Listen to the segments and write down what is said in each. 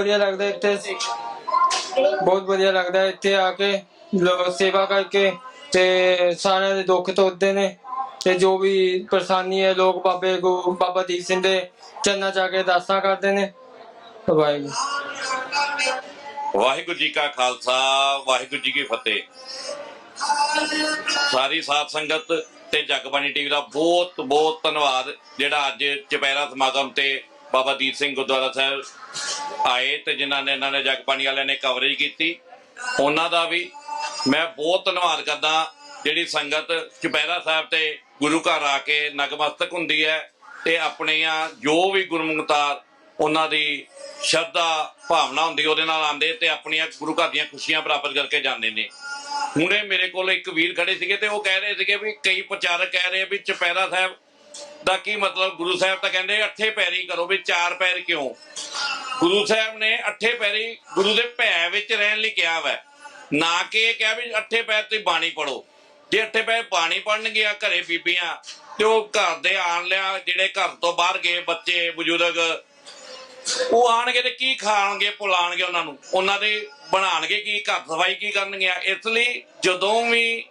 ਵਧੀਆ ਲੱਗਦਾ ਇੱਥੇ। ਬਹੁਤ ਵਧੀਆ ਲੱਗਦਾ ਇੱਥੇ ਆ ਕੇ, ਲੋਕ ਸੇਵਾ ਕਰਕੇ ਤੇ ਸਾਰਿਆਂ ਦੇ ਦੁੱਖ ਤੋੜਦੇ ਨੇ। ਤੇ ਜੋ ਵੀ ਪਰੇਸ਼ਾਨੀ ਹੈ, ਲੋਕ ਬਾਬੇ ਗੁਰੂ ਬਾਬਾ ਦੀਪ ਸਿੰਘ ਦੇ ਚਰਨਾਂ ਚ ਕੇ ਦਾਸਾਂ ਕਰਦੇ ਨੇ। ਵਾਹਿਗੁਰੂ। ਵਾਹਿਗੁਰੂ ਜੀ ਕਾ ਖਾਲਸਾ, ਵਾਹਿਗੁਰੂ ਜੀ ਕੀ ਫਤਿਹ। ਸਾਰੀ ਸਾਧ ਸੰਗਤ ਤੇ ਜਗਬਾਣੀ ਟੀਵੀ ਦਾ ਬਹੁਤ ਬਹੁਤ ਧੰਨਵਾਦ। ਜਿਹੜਾ ਅੱਜ ਚੁਪਹਿਰਾ ਸਮਾਗਮ ਤੇ ਬਾਬਾ ਦੀਪ ਸਿੰਘ ਗੁਰਦੁਆਰਾ ਸਾਹਿਬ ਆਏ ਤੇ ਜਿਨ੍ਹਾਂ ਨੇ, ਇਹਨਾਂ ਨੇ ਜਗਬਾਣੀ ਵਾਲਿਆਂ ਨੇ ਕਵਰੇਜ ਕੀਤੀ। ਉਹਨਾਂ ਦਾ ਵੀ ਮੈਂ ਬਹੁਤ ਧੰਨਵਾਦ ਕਰਦਾ ਜਿਹੜੀ ਸੰਗਤ ਚੁਪਹਿਰਾ ਸਾਹਿਬ ਤੇ ਗੁਰੂ ਘਰ ਆ ਕੇ ਨਗਮਸਤਕ ਹੁੰਦੀ ਹੈ, ਤੇ ਆਪਣੀਆਂ ਜੋ ਵੀ ਗੁਰਮੁਖਤਾਰ ਉਹਨਾਂ ਦੀ ਸ਼ਰਧਾ ਭਾਵਨਾ ਹੁੰਦੀ, ਉਹਦੇ ਨਾਲ ਆਉਂਦੇ ਤੇ ਆਪਣੀਆਂ ਗੁਰੂ ਘਰ ਦੀਆਂ ਖੁਸ਼ੀਆਂ ਪ੍ਰਾਪਤ ਕਰਕੇ ਜਾਂਦੇ ਨੇ। ਹੁਣੇ ਮੇਰੇ ਕੋਲ ਇੱਕ ਵੀਰ ਖੜੇ ਸੀਗੇ ਤੇ ਉਹ ਕਹਿ ਰਹੇ ਸੀਗੇ ਵੀ ਕਈ ਪ੍ਰਚਾਰਕ ਕਹਿ ਰਹੇ ਵੀ ਚੁਪਹਿਰਾ ਸਾਹਿਬ ਦਾ ਕੀ ਮਤਲਬ, ਗੁਰੂ ਸਾਹਿਬ ਤਾਂ ਕਹਿੰਦੇ ਅੱਠੇ ਪੈਰੀ ਕਰੋ ਵੀ ਚਾਰ ਪੈਰ ਕਿਉਂ? ਗੁਰੂ ਸਾਹਿਬ ਨੇ ਅੱਠੇ ਪੈਰੀ ਗੁਰੂ ਦੇ ਭੈ ਵਿੱਚ ਰਹਿਣ ਲਈ ਕਿਹਾ ਵਾ। ਨਾ ਕਿ ਇਹ ਕਿਹਾ ਵੀ ਅੱਠੇ ਪੈਰ ਤੇ ਬਾਣੀ ਪੜੋ। ਜੇ ਅੱਠੇ ਪੈਰ ਬਾਣੀ ਪੜਨ ਗਿਆ ਘਰੇ ਬੀਬੀਆਂ, ਤੇ ਉਹ ਘਰ ਦੇ ਆਣ ਲਿਆ, ਜਿਹੜੇ ਘਰ ਤੋਂ ਬਾਹਰ ਗਏ ਬੱਚੇ, ਬਜ਼ੁਰਗ, ਉਹ ਆਣਗੇ ਤੇ ਕੀ ਖਾਣਗੇ, ਪੁਲਾਣਗੇ ਉਹਨਾਂ ਨੂੰ। ਉਹਨਾਂ ਦੇ ਬਣਾਣਗੇ ਕੀ, ਘਰ ਸਫ਼ਾਈ ਕੀ ਕਰਨਗੇ ਇਸ ਲਈ ਜਦੋਂ ਵੀ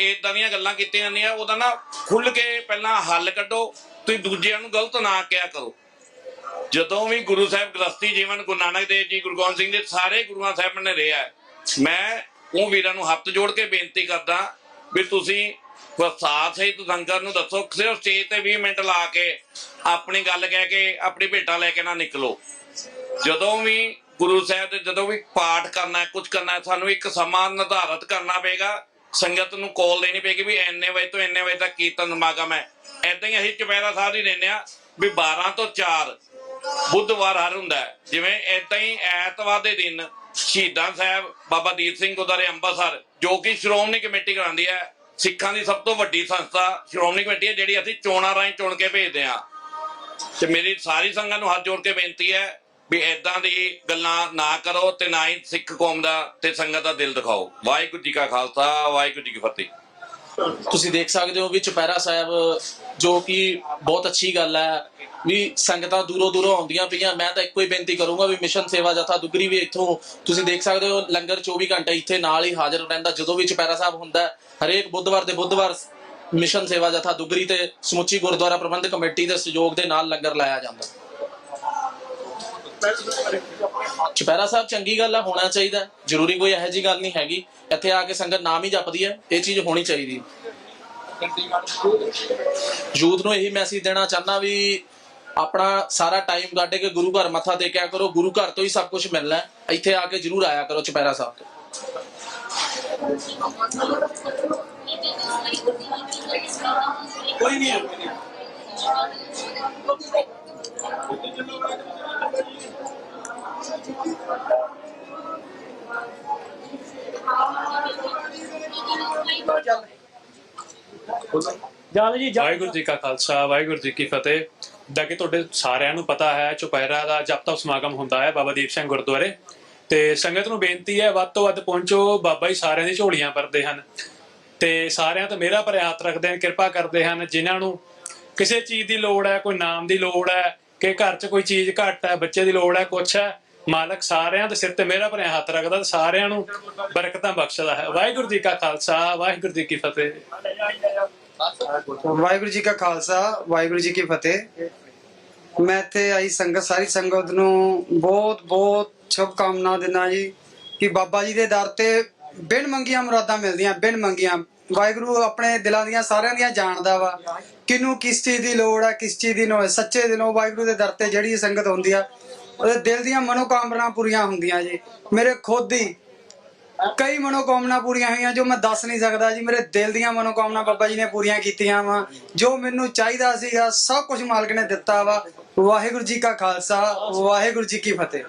ਇਦਾਂ ਦੀਆਂ ਗੱਲਾਂ ਕੀਤੀਆਂ ਜਾਂਦੀਆਂ, ਉਹਦਾ ਨਾ ਖੁੱਲ ਕੇ ਪਹਿਲਾਂ ਹੱਲ ਕੱਢੋ, ਤੁਸੀਂ ਦੂਜਿਆਂ ਨੂੰ ਗਲਤ ਨਾ ਕਿਹਾ ਕਰੋ। ਜਦੋਂ ਵੀ ਗੁਰੂ ਸਾਹਿਬ ਗ੍ਰਸਤੀ ਜੀਵਨ, ਗੁਰੂ ਨਾਨਕ ਦੇਵ ਜੀ, ਗੁਰੂ ਗੋਬਿੰਦ ਸਿੰਘ ਜੀ, ਸਾਰੇ ਗੁਰੂਆਂ ਸਾਹਿਬ ਨੇ ਰਿਹਾ ਮੈਂ ਉਹ ਵੀਰਾਂ ਨੂੰ ਹੱਥ ਜੋੜ ਕੇ ਬੇਨਤੀ ਕਰਦਾ ਵੀ ਤੁਸੀਂ ਪ੍ਰਸਾਦ ਸਹਿਤ ਸੰਗਤ ਨੂੰ ਦੱਸੋ ਸਿਰਫ ਸਟੇਜ ਤੇ 20 ਮਿੰਟ ਲਾ ਕੇ ਆਪਣੀ ਗੱਲ ਕਹਿ ਕੇ, ਆਪਣੀ ਭੇਟਾ ਲੈ ਕੇ ਨਾ ਨਿਕਲੋ। ਜਦੋਂ ਵੀ ਗੁਰੂ ਸਾਹਿਬ ਦੇ ਜਦੋਂ ਵੀ ਪਾਠ ਕਰਨਾ ਹੈ ਕੁਝ ਕਰਨਾ ਹੈ, ਸਾਨੂੰ ਇੱਕ ਸਮਾਂ ਨਿਰਧਾਰਤ ਕਰਨਾ ਪਏਗਾ। ਸੰਗਤ ਨੂੰ ਕਾਲ ਦੇਣੀ ਪਏਗੀ ਵੀ ਇੰਨੇ ਵਜੇ ਤੋਂ ਇੰਨੇ ਵਜੇ ਤੱਕ ਕੀਰਤਨ ਸਮਾਗਮ ਹੈ। ਐਦਾਂ ਹੀ ਅਸੀਂ ਚੁਪਹਿਰਾ ਸਾਹਿਬ ਹੀ ਰਹਿੰਦੇ ਆ ਵੀ 12 ਤੋਂ 4 ਬੁੱਧਵਾਰ ਹਰ ਹੁੰਦਾ ਜਿਵੇਂ ਏਦਾਂ ਹੀ ਐਤਵਾਰ ਦੇ ਦਿਨ ਸ਼ਹੀਦਾਂ ਸਾਹਿਬ, ਬਾਬਾ ਦੀਪ ਸਿੰਘ ਗੁਰਦੁਆਰੇ ਅੰਬਰਸਰ, ਜੋ ਕਿ ਸ਼੍ਰੋਮਣੀ ਕਮੇਟੀ ਕਰਾਉਂਦੀ ਹੈ, ਸਿੱਖਾਂ ਦੀ ਸਭ ਤੋਂ ਵੱਡੀ ਸੰਸਥਾ ਸ਼੍ਰੋਮਣੀ ਕਮੇਟੀ ਹੈ, ਜਿਹੜੀ ਅਸੀਂ ਚੋਣਾਂ ਰਾਹੀਂ ਚੁਣ ਕੇ ਭੇਜਦੇ ਹਾਂ। ਤੇ ਮੇਰੀ ਸਾਰੀ ਸੰਗਤ ਨੂੰ ਹੱਥ ਜੋੜ ਕੇ ਬੇਨਤੀ ਹੈ ਵੀ ਐਦਾਂ ਦੀ ਗੱਲਾਂ ਨਾ ਕਰੋ ਤੇ ਨਾ ਹੀ ਸਿੱਖ ਕੌਮ ਦਾ ਤੇ ਸੰਗਤ ਦਾ ਦਿਲ ਦਿਖਾਓ। ਵਾਹਿਗੁਰੂ ਜੀ ਕਾ ਖਾਲਸਾ, ਵਾਹਿਗੁਰੂ ਜੀ ਕੀ ਫਤਿਹ। ਤੁਸੀਂ ਦੇਖ ਸਕਦੇ ਹੋ ਵੀ ਚੁਪਹਿਰਾ ਸਾਹਿਬ, ਜੋ ਕਿ ਬਹੁਤ ਅੱਛੀ ਗੱਲ ਹੈ, ਵੀ ਸੰਗਤਾਂ ਦੂਰੋਂ ਦੂਰੋਂ ਆਉਂਦੀਆਂ ਪਈਆਂ। ਮੈਂ ਤਾਂ ਇੱਕੋ ਹੀ ਬੇਨਤੀ ਕਰੂੰਗਾ ਵੀ ਮਿਸ਼ਨ ਸੇਵਾ ਜਥਾ ਦੁਗਰੀ ਵੀ ਇੱਥੋਂ, ਤੁਸੀਂ ਦੇਖ ਸਕਦੇ ਹੋ, ਲੰਗਰ 24 ਘੰਟੇ ਇੱਥੇ ਨਾਲ ਹੀ ਹਾਜ਼ਰ ਰਹਿੰਦਾ, ਜਦੋਂ ਵੀ ਚੁਪਹਿਰਾ ਸਾਹਿਬ ਹੁੰਦਾ ਹਰੇਕ ਬੁੱਧਵਾਰ ਦੇ ਬੁੱਧਵਾਰ ਮਿਸ਼ਨ ਸੇਵਾ ਜਥਾ ਦੁਗਰੀ ਤੇ ਸਮੁੱਚੀ ਗੁਰਦੁਆਰਾ ਪ੍ਰਬੰਧਕ ਕਮੇਟੀ ਦੇ ਸਹਿਯੋਗ ਦੇ ਨਾਲ ਲੰਗਰ ਲਾਇਆ ਜਾਂਦਾ। ਚੁਪਹਿਰਾ ਸਾਹਿਬ, ਚੰਗੀ ਗੱਲ ਹੈ ਹੋਣਾ ਚਾਹੀਦਾ ਜ਼ਰੂਰੀ ਕੋਈ ਇਹੋ ਜੀ ਗੱਲ ਨਹੀਂ ਹੈਗੀ। ਇੱਥੇ ਆ ਕੇ ਸੰਗਤ ਨਾਮ ਹੀ ਜਪਦੀ ਹੈ, ਇਹ ਚੀਜ਼ ਹੋਣੀ ਚਾਹੀਦੀ ਯੂਥ ਨੂੰ ਇਹੀ ਮੈਸੇਜ ਦੇਣਾ ਚਾਹੁੰਦਾ ਵੀ ਆਪਣਾ ਸਾਰਾ ਟਾਈਮ ਕੱਢ ਕੇ ਗੁਰੂ ਘਰ ਮੱਥਾ ਟੇਕਿਆ ਕਰੋ, ਗੁਰੂ ਘਰ ਤੋਂ ਹੀ ਸਭ ਕੁਝ ਮਿਲਣਾ ਹੈ। ਇੱਥੇ ਆ ਕੇ ਜਰੂਰ ਆਇਆ ਕਰੋ ਚੁਪਹਿਰਾ ਸਾਹਿਬ ਤੋਂ। ਕੋਈ ਨਹੀਂ। ਜਲ ਜੀ ਵਾਹਿਗੁਰੂ ਜੀ ਕਾ ਖਾਲਸਾ, ਵਾਹਿਗੁਰੂ ਜੀ ਕੀ ਫਤਿਹ। ਜਿੱਦਾਂ ਕਿ ਤੁਹਾਡੇ ਸਾਰਿਆਂ ਨੂੰ ਪਤਾ ਹੈ, ਚੁਪਹਿਰਾ ਦਾ ਜਪ ਤਪ ਸਮਾਗਮ ਹੁੰਦਾ ਹੈ ਬਾਬਾ ਦੀਪ ਸਿੰਘ ਗੁਰਦੁਆਰੇ। ਤੇ ਸੰਗਤ ਨੂੰ ਬੇਨਤੀ ਹੈ, ਵੱਧ ਤੋਂ ਵੱਧ ਪਹੁੰਚੋ, ਬਾਬਾ ਜੀ ਸਾਰਿਆਂ ਦੀ ਝੋਲੀਆਂ ਭਰਦੇ ਹਨ। ਤੇ ਸਾਰਿਆਂ ਤੋਂ ਮੇਰਾ ਪਰ ਰੱਖਦੇ ਹਨ, ਕਿਰਪਾ ਕਰਦੇ ਹਨ, ਜਿਨ੍ਹਾਂ ਨੂੰ ਕਿਸੇ ਚੀਜ਼ ਦੀ ਲੋੜ ਹੈ, ਕੋਈ ਨਾਮ ਦੀ ਲੋੜ ਹੈ, ਕਿ ਘਰ 'ਚ ਕੋਈ ਚੀਜ਼ ਘੱਟ ਹੈ, ਬੱਚੇ ਦੀ ਲੋੜ ਹੈ, ਕੁਛ ਹੈ ਮਾਲਕ ਸਾਰਿਆਂ ਦੇ ਸਿਰ ਤੇ ਮੇਰਾ ਭਰਿਆ ਹੱਥ ਰੱਖਦਾ ਤੇ ਸਾਰਿਆਂ ਨੂੰ ਬਰਕਤਾਂ ਬਖਸ਼ਦਾ ਹੈ। ਵਾਹਿਗੁਰੂ ਜੀ ਕਾ ਖਾਲਸਾ, ਵਾਹਿਗੁਰੂ ਜੀ ਕੀ ਫਤਿਹ। ਵਾਹਿਗੁਰੂ ਜੀ ਕਾ ਖਾਲਸਾ, ਵਾਹਿਗੁਰੂ ਜੀ ਕੀ ਫਤਿਹ। ਮੈਂ ਇੱਥੇ ਆਈ ਸੰਗਤ, ਸਾਰੀ ਸੰਗਤ ਨੂੰ ਬਹੁਤ ਬਹੁਤ ਸ਼ੁਭ ਕਾਮਨਾ ਦਿੰਦਾ ਜੀ ਕਿ ਬਾਬਾ ਜੀ ਦੇ ਦਰ ਤੇ ਬਿਨ ਮੰਗੀਆਂ ਮੁਰਾਦਾਂ ਮਿਲਦੀਆਂ, ਬਿਨ ਮੰਗੀਆਂ ਵਾਹਿਗੁਰੂ ਆਪਣੇ ਦਿਲਾਂ ਦੀਆਂ ਸਾਰਿਆਂ ਦੀਆਂ ਜਾਣਦਾ ਵਾ। ਕਿਨੂੰ ਕਿਸ ਚੀਜ਼ ਦੀ ਲੋੜ ਹੈ ਕਿਸ ਚੀਜ਼ ਦੀ ਨੋ ਸੱਚੇ ਦਿਲੋਂ ਵਾਹਿਗੁਰੂ ਦੇ ਦਰ ਤੇ ਜਿਹੜੀ ਸੰਗਤ ਹੁੰਦੀ ਆ, ਉਹਦੇ ਦਿਲ ਦੀਆਂ ਮਨੋਕਾਮਨਾ ਪੂਰੀਆਂ ਹੁੰਦੀਆਂ ਜੀ। ਮੇਰੇ ਖੁਦ ਦੀ ਕਈ ਮਨੋਕਾਮਨਾ ਪੂਰੀਆਂ ਹੋਈਆਂ ਜੋ ਮੈਂ ਦੱਸ ਨਹੀਂ ਸਕਦਾ ਜੀ। ਮੇਰੇ ਦਿਲ ਦੀਆਂ ਮਨੋਕਾਮਨਾ ਬਾਬਾ ਜੀ ਨੇ ਪੂਰੀਆਂ ਕੀਤੀਆਂ ਵਾ। ਜੋ ਮੈਨੂੰ ਚਾਹੀਦਾ ਸੀਗਾ, ਸਭ ਕੁਝ ਮਾਲਕ ਨੇ ਦਿੱਤਾ ਵਾ। ਵਾਹਿਗੁਰੂ ਜੀ ਕਾ ਖਾਲਸਾ, ਵਾਹਿਗੁਰੂ ਜੀ ਕੀ ਫਤਿਹ।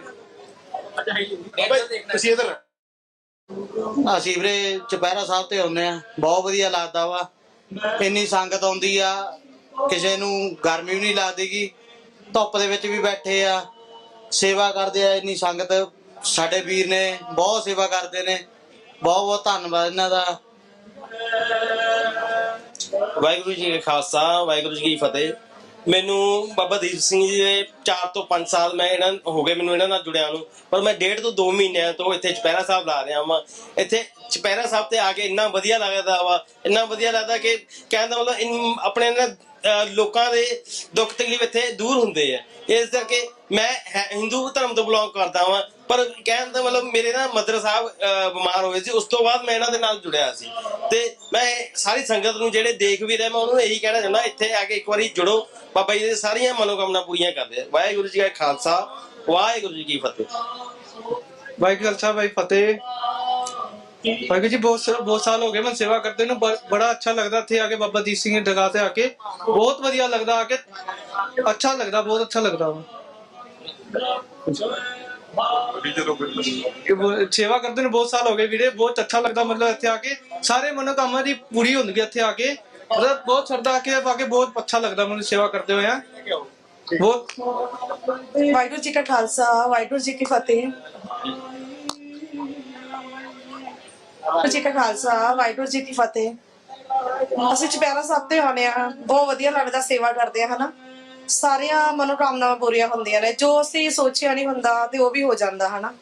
ਤੁਸੀਂ ਇਧਰ ਅਸੀਂ ਵੀਰੇ ਚੁਪਹਿਰਾ ਸਾਹਿਬ ਤੇ ਆਉਂਦੇ ਆ ਬਹੁਤ ਵਧੀਆ ਲੱਗਦਾ ਵਾ। ਇੰਨੀ ਸੰਗਤ ਆਉਂਦੀ ਆ। ਕਿਸੇ ਨੂੰ ਗਰਮੀ ਵੀ ਨਹੀਂ ਲੱਗਦੀਗੀ। ਧੁੱਪ ਦੇ ਵਿੱਚ ਵੀ ਬੈਠੇ ਆ। ਸੇਵਾ ਕਰਦੇ ਆ ਇੰਨੀ ਸੰਗਤ। ਸਾਡੇ ਵੀਰ ਨੇ ਬਹੁਤ ਸੇਵਾ ਕਰਦੇ ਨੇ। ਬਹੁਤ ਬਹੁਤ ਧੰਨਵਾਦ ਇਹਨਾਂ ਦਾ। ਵਾਹਿਗੁਰੂ ਜੀ ਕਾ ਖਾਲਸਾ, ਵਾਹਿਗੁਰੂ ਜੀ ਕੀ ਫਤਿਹ। ਮੈਨੂੰ ਬਾਬਾ ਦੀਪ ਸਿੰਘ ਜੀ ਦੇ 4 ਤੋਂ 5 ਸਾਲ ਮੈਂ ਇਹਨਾਂ ਹੋ ਗਏ ਮੈਨੂੰ ਇਹਨਾਂ ਨਾਲ ਜੁੜਿਆ ਨੂੰ, ਪਰ ਮੈਂ ਡੇਢ ਤੋਂ 2 ਮਹੀਨਿਆਂ ਤੋਂ ਇੱਥੇ ਚਪੈਰਾ ਸਾਹਿਬ ਲਾ ਰਿਹਾ ਹਾਂ ਇੱਥੇ ਚਪੈਰਾ ਸਾਹਿਬ ਤੇ ਆ ਕੇ ਇੰਨਾ ਵਧੀਆ ਲੱਗਦਾ ਵਾ, ਇੰਨਾ ਵਧੀਆ ਲੱਗਦਾ ਕਿ ਕਹਿਣ ਦਾ ਮਤਲਬ ਆਪਣੇ ਨਾ ਲੋਕਾਂ ਦੇ ਦੁੱਖ ਤਕਲੀਫ ਇੱਥੇ ਦੂਰ ਹੁੰਦੇ ਆ। ਇਸ ਕਰਕੇ ਮੈਂ ਹਿੰਦੂ ਧਰਮ ਤੋਂ ਬਿਲੋਂਗ ਕਰਦਾ ਹਾਂ ਪਰ ਕਹਿਣ ਦਾ ਮਤਲਬ ਮੇਰੇ ਨਾ ਮਦਰ ਸਾਹਿਬ ਬਿਮਾਰ ਹੋਏ ਸੀ। ਉਸ ਤੋਂ ਬਾਅਦ ਮੈਂ ਇਹਨਾਂ ਦੇ ਨਾਲ ਜੁੜਿਆ ਸੀ। ਤੇ ਮੈਂ ਸਾਰੀ ਸੰਗਤ ਨੂੰ ਜਿਹੜੇ ਦੇਖ ਵੀ ਰਹੇ, ਮੈਂ ਉਹਨਾਂ ਨੂੰ ਇਹੀ ਕਹਿਣਾ ਚਾਹੁੰਦਾ, ਇੱਥੇ ਆ ਕੇ ਇੱਕ ਵਾਰੀ ਜੁੜੋ। ਬਾਬਾ ਜੀ ਦੇ ਸਾਰੀਆਂ ਮਨੋਕਾਮਨਾ ਪੂਰੀਆਂ ਕਰਦੇ ਆ ਵਾਹਿਗੁਰੂ ਜੀ ਕਾ ਖਾਲਸਾ, ਵਾਹਿਗੁਰੂ ਜੀ ਕੀ ਫਤਿਹ। ਵਾਹਿਗੁਰੂ ਖਾਲਸਾ ਭਾਈ ਫਤਿਹ। ਵਾਹਿਗੁਰੂ ਜੀ ਬਹੁਤ ਬਹੁਤ ਸਾਲ ਹੋ ਗਏ ਮੈਂ ਸੇਵਾ ਕਰਦੇ ਨੂੰ ਬੜਾ ਅੱਛਾ ਲੱਗਦਾ ਇੱਥੇ ਆ ਕੇ ਬਾਬਾ ਦੀਪ ਸਿੰਘ ਦੀ ਦਰਗਾਹ ਤੇ ਆ ਕੇ ਬਹੁਤ ਵਧੀਆ ਲੱਗਦਾ ਆ ਕੇ ਅੱਛਾ ਲੱਗਦਾ ਬਹੁਤ ਅੱਛਾ ਲੱਗਦਾ ਵਾ ਸੇਵਾ ਕਰਦੇ ਨੂੰ ਬਹੁਤ ਸਾਲ ਹੋ ਗਏ ਵੀਰੇ ਬਹੁਤ ਅੱਛਾ ਲੱਗਦਾ ਮਤਲਬ ਇੱਥੇ ਆ ਕੇ ਸਾਰੇ ਮਨੋਕਾਮਨਾ ਦੀ ਪੂਰੀ ਹੁੰਦੀ ਹੈ ਇੱਥੇ ਆ ਕੇ ਮਤਲਬ ਬਹੁਤ ਸ਼ਰਧਾ ਆ ਕੇ ਆ ਕੇ ਬਹੁਤ ਅੱਛਾ ਲੱਗਦਾ ਮੈਨੂੰ ਸੇਵਾ ਕਰਦੇ ਹੋਏ ਆ ਬਹੁਤ ਵਾਹਿਗੁਰੂ ਜੀ ਕਾ ਖਾਲਸਾ ਵਾਹਿਗੁਰੂ ਜੀ ਕੀ ਫਤਿਹ ਵਾਹਿਗੁਰੂ ਜੀ ਕਾ ਖਾਲਸਾ, ਵਾਹਿਗੁਰੂ ਜੀ ਕੀ ਫਤਿਹ। ਅਸੀਂ ਚੁਪਹਿਰਾ ਸਾਹਿਬ ਤੇ ਆਉਂਦੇ ਆ। ਬਹੁਤ ਵਧੀਆ ਲੱਗਦਾ ਸੇਵਾ ਕਰਦੇ ਆ, ਹਨਾ? ਸਾਰੀਆਂ ਮਨੋਕਾਮਨਾਵਾਂ ਪੂਰੀਆਂ ਹੁੰਦੀਆਂ ਨੇ। ਜੋ ਅਸੀਂ ਸੋਚਿਆ ਨਹੀਂ ਹੁੰਦਾ ਤੇ ਉਹ ਵੀ ਹੋ ਜਾਂਦਾ, ਹਨਾ?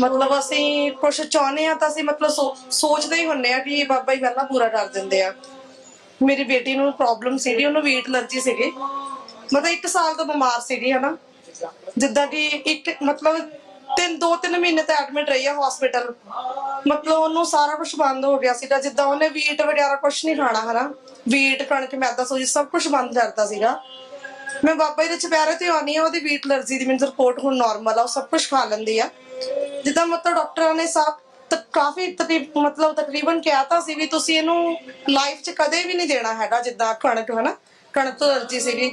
ਮਤਲਬ ਅਸੀਂ ਕੁਝ ਚਾਹੁੰਦੇ ਆ ਤਾਂ ਅਸੀਂ ਮਤਲਬ ਸੋ- ਸੋਚਦੇ ਹੀ ਹੁੰਨੇ ਆ ਕਿ ਬਾਬਾ ਹੀ ਪਹਿਲਾਂ ਪੂਰਾ ਕਰ ਦਿੰਦੇ ਆ। ਮੇਰੀ ਬੇਟੀ ਨੂੰ ਪ੍ਰੋਬਲਮ ਸੀਗੀ, ਉਹਨੂੰ ਵੀਟ ਅਲਰਜੀ ਸੀਗੀ। ਮਤਲਬ 1 ਸਾਲ ਤੋਂ ਬਿਮਾਰ ਸੀਗੀ, ਹਨਾ? ਜਿੱਦਾਂ ਕਿ ਇੱਕ ਮਤਲਬ ਤਿੰਨ ਦੋ ਤਿੰਨ ਮਹੀਨੇ ਤਾਂ ਐਡਮਿਟ ਰਹੀ ਆ ਹਸਪੀਟਲ ਮਤਲਬ ਉਹਨੂੰ ਸਾਰਾ ਕੁਝ ਬੰਦ ਹੋ ਗਿਆ ਸੀਗਾ। ਜਿੱਦਾਂ ਉਹਨੇ ਵੀਟ ਵਗੈਰਾ ਕੁਝ ਨਹੀਂ ਖਾਣਾ, ਹਨਾ? ਵੀਟ ਕਣਕ, ਮੈਦਾ, ਸੂਜੀ ਸਭ ਕੁਝ ਬੰਦ ਕਰਤਾ ਸੀਗਾ। ਮੈਂ ਬਾਬਾ ਜੀ ਦੇ ਚੁਪਹਿਰੇ ਤੇ ਆਉਣੀ ਆ ਉਹਦੀ ਵੀਟ ਅਲਰਜੀ ਦੀ ਮੈਨੂੰ ਰਿਪੋਰਟ ਹੁਣ ਨਾਰਮਲ ਆ, ਉਹ ਸਭ ਕੁਝ ਖਾ ਲੈਂਦੀ ਆ। ਜਿੱਦਾਂ ਮਤਲਬ ਡਾਕਟਰਾਂ ਨੇ ਸਭ ਕਾਫੀ ਤਕਰੀਬ ਮਤਲਬ ਤਕਰੀਬਨ ਕਿਹਾ ਤਾਂ ਸੀ ਵੀ ਤੁਸੀਂ ਇਹਨੂੰ ਲਾਈਫ 'ਚ ਕਦੇ ਵੀ ਨਹੀਂ ਦੇਣਾ ਹੈਗਾ, ਜਿੱਦਾਂ ਕਣਕ, ਹਨਾ? ਕਣਕ ਤੋਂ ਅਲਰਜੀ ਸੀਗੀ।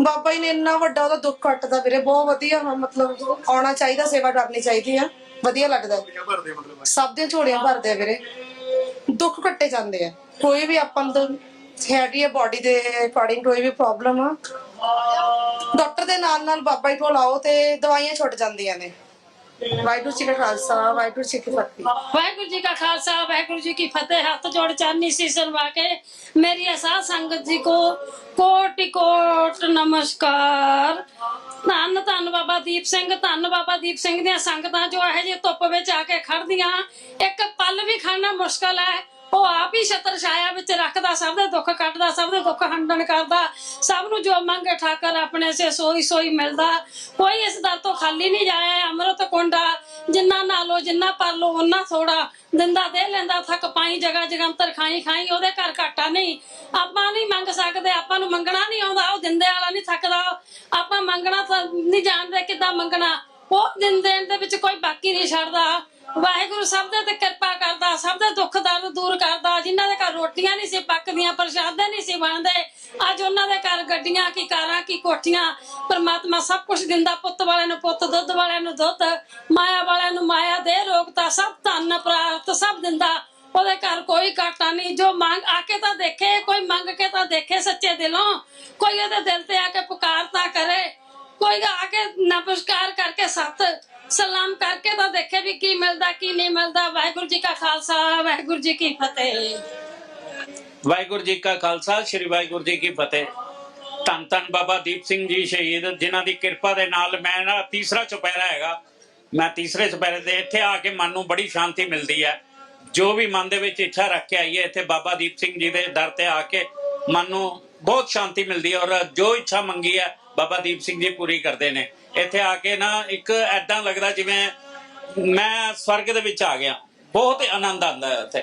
ਬਾਬਾ ਜੀ ਨੇ ਇੰਨਾ ਵੱਡਾ ਉਹਦਾ ਦੁੱਖ ਕੱਟਦਾ ਵੀਰੇ, ਬਹੁਤ ਵਧੀਆ ਹੁਣ ਮਤਲਬ ਆਉਣਾ ਚਾਹੀਦਾ, ਸੇਵਾ ਕਰਨੀ ਚਾਹੀਦੀ ਆ, ਵਧੀਆ ਲੱਗਦਾ। ਸਭ ਦੀਆਂ ਝੋਲੀਆਂ ਭਰਦੇ ਆ ਵੀਰੇ। ਦੁੱਖ ਕੱਟੇ ਜਾਂਦੇ ਆ। ਕੋਈ ਵੀ ਆਪਾਂ ਨੂੰ ਹੈਗੀ ਆ ਬਾਡੀ ਦੇ ਅਕੋਰਡਿੰਗ ਕੋਈ ਵੀ ਪ੍ਰੋਬਲਮ ਆ। ਡਾਕਟਰ ਦੇ ਨਾਲ ਨਾਲ ਬਾਬਾ ਜੀ ਕੋਲ ਆਓ ਤੇ ਦਵਾਈਆਂ ਛੁੱਟ ਜਾਂਦੀਆਂ ਨੇ। ਵਾਹਿਗੁਰੂ ਜੀ ਕਾ ਖਾਲਸਾ, ਵਾਹਿਗੁਰੂ ਜੀ ਕੀ ਫਤਿਹ। ਵਾਹਿਗੁਰੂ ਜੀ ਕਾ ਖਾਲਸਾ, ਵਾਹਿਗੁਰੂ ਜੀ ਕੀ ਫਤਿਹ। ਹੱਥ ਜੋੜ ਚਾਨੀ ਸੀ ਸਰਵਾ ਕੇ ਮੇਰੀ ਅਸਾ ਸੰਗਤ ਜੀ ਕੋ। ਕੋਟਿ ਕੋਟ ਨਮਸਕਾਰ। ਧੰਨ ਧੰਨ ਬਾਬਾ ਦੀਪ ਸਿੰਘ, ਧੰਨ ਬਾਬਾ ਦੀਪ ਸਿੰਘ ਦੀਆਂ ਸੰਗਤਾਂ ਜੋ ਇਹੋ ਜਿਹੇ ਧੁੱਪ ਵਿੱਚ ਆ ਕੇ ਖੜਦੀਆਂ ਇੱਕ ਪਲ ਵੀ ਖੜਨਾ ਮੁਸ਼ਕਲ ਹੈ। ਉਹ ਆਪ ਹੀ ਛਤਰ ਛਾਇਆ ਵਿੱਚ ਰੱਖਦਾ, ਸਭ ਦੇ ਦੁੱਖ ਕੱਟਦਾ, ਸਭ ਦੇ ਦੁੱਖ ਹੰਡਣ ਕਰਦਾ। ਸਭ ਨੂੰ ਜੋ ਮੰਗੇ ਠਾਕਰ ਆਪਣੇ ਸੇ ਸੋਈ ਸੋਈ ਮਿਲਦਾ। ਕੋਈ ਇਸ ਦਰ ਤੋਂ ਖਾਲੀ ਨਹੀਂ ਜਾਇਆ, ਅੰਮ੍ਰਿਤ ਕੁੰਡਾ। ਜਿੰਨਾ ਨਾਲੋ, ਜਿੰਨਾ ਪਰ ਲੋ ਉਹਨਾਂ ਥੋੜਾ। ਦਿੰਦਾ ਦੇ ਲੈਂਦਾ ਥੱਕ ਪਾਈ ਜਗਾ ਜਗੰਤਰ ਖਾਈ ਖਾਈ, ਉਹਦੇ ਘਰ ਘਾਟਾ ਨਹੀਂ। ਆਪਾਂ ਨਹੀਂ ਮੰਗ ਸਕਦੇ, ਆਪਾਂ ਨੂੰ ਮੰਗਣਾ ਨਹੀਂ ਆਉਂਦਾ, ਉਹ ਦਿੰਦੇ ਵਾਲਾ ਨਹੀਂ ਥੱਕਦਾ। ਆਪਾਂ ਮੰਗਣਾ ਤਾਂ ਨਹੀਂ ਜਾਣਦੇ ਕਿੱਦਾਂ ਮੰਗਣਾ। ਉਹ ਦਿਨ ਦੇਣ ਦੇ ਵਿੱਚ ਕੋਈ ਬਾਕੀ ਨਹੀਂ ਛੱਡਦਾ। ਵਾਹਿਗੁਰੂ ਸਭ ਦੇ ਤੇ ਕਿਰਪਾ ਕਰਦਾ, ਸਭ ਦੇ ਦੁੱਖ ਦਰਦ ਦੂਰ ਕਰਦਾ, ਜਿਨ੍ਹਾਂ ਦੇ ਘਰ ਰੋਟੀਆਂ ਨਹੀਂ ਸੀ ਪੱਕਦੀਆਂ ਪ੍ਰਸ਼ਾਦੇ ਨਹੀਂ ਸੀ ਬਣਦੇ, ਅੱਜ ਉਹਨਾਂ ਦੇ ਘਰ ਗੱਡੀਆਂ ਕੀ ਕਾਰਾਂ ਕੀ ਕੋਠੀਆਂ, ਪਰਮਾਤਮਾ ਸਭ ਕੁਝ ਦਿੰਦਾ, ਪੁੱਤ ਵਾਲਿਆਂ ਨੂੰ ਪੁੱਤ, ਦੁੱਧ ਵਾਲਿਆਂ ਨੂੰ ਦੁੱਧ, ਮਾਇਆ ਵਾਲਿਆਂ ਨੂੰ ਮਾਇਆ ਦੇ ਰੋਗਤਾ ਸਭ ਧਨ ਪ੍ਰਾਪਤ ਸਭ ਦਿੰਦਾ, ਉਹਦੇ ਘਰ ਕੋਈ ਘਾਟਾ ਨਹੀਂ, ਜੋ ਮੰਗ ਆ ਕੇ ਤਾਂ ਦੇਖੇ, ਕੋਈ ਮੰਗ ਕੇ ਤਾਂ ਦੇਖੇ ਸੱਚੇ ਦਿਲੋਂ, ਕੋਈ ਉਹਦੇ ਦਿਲ ਤੇ ਆ ਕੇ ਪੁਕਾਰ ਤਾਂ ਕਰੇ, ਕੋਈ ਆ ਕੇ ਨਮਸਕਾਰ ਕਰਕੇ ਸੱਤ ਸਲਾਮ ਕਰਕੇ ਤਾਂ ਦੇਖੇ ਵੀ ਕੀ ਮਿਲਦਾ, ਕੀ ਨਹੀਂ ਮਿਲਦਾ। ਵਾਹਿਗੁਰੂ ਜੀ ਕਾ ਖਾਲਸਾ, ਵਾਹਿਗੁਰੂ ਜੀ ਕੀ ਫਤਿਹ। ਵਾਹਿਗੁਰੂ ਜੀ ਕਾ ਖਾਲਸਾ, ਸ੍ਰੀ ਵਾਹਿਗੁਰੂ ਜੀ ਕੀ ਫਤਿਹ। ਧੰਨ ਧੰਨ ਬਾਬਾ ਦੀਪ ਸਿੰਘ ਜੀ ਸ਼ਹੀਦ, ਜਿਨ੍ਹਾਂ ਦੀ ਕਿਰਪਾ ਦੇ ਨਾਲ ਮੈਂ ਨਾ ਤੀਸਰਾ ਚੁਪਹਿਰਾ ਹੈਗਾ। ਮੈਂ ਤੀਸਰੇ ਚੁਪਹਿਰੇ ਤੇ ਇੱਥੇ ਆ ਕੇ ਮਨ ਨੂੰ ਬੜੀ ਸ਼ਾਂਤੀ ਮਿਲਦੀ ਹੈ। ਜੋ ਵੀ ਮਨ ਦੇ ਵਿੱਚ ਇੱਛਾ ਰੱਖ ਕੇ ਆਈਏ ਇੱਥੇ ਬਾਬਾ ਦੀਪ ਸਿੰਘ ਜੀ ਦੇ ਦਰ ਤੇ ਆ ਕੇ ਮਨ ਨੂੰ ਬਹੁਤ ਸ਼ਾਂਤੀ ਮਿਲਦੀ ਹੈ ਔਰ ਜੋ ਇੱਛਾ ਮੰਗੀ ਹੈ ਬਾਬਾ ਦੀਪ ਸਿੰਘ ਜੀ ਪੂਰੀ ਕਰਦੇ ਨੇ। ਇੱਥੇ ਆ ਕੇ ਨਾ ਇੱਕ ਐਦਾਂ ਲੱਗਦਾ ਜਿਵੇਂ ਮੈਂ ਸਵਰਗ ਦੇ ਵਿੱਚ ਆ ਗਿਆ। ਬਹੁਤ ਆਨੰਦ ਆਉਂਦਾ ਹੈ ਇੱਥੇ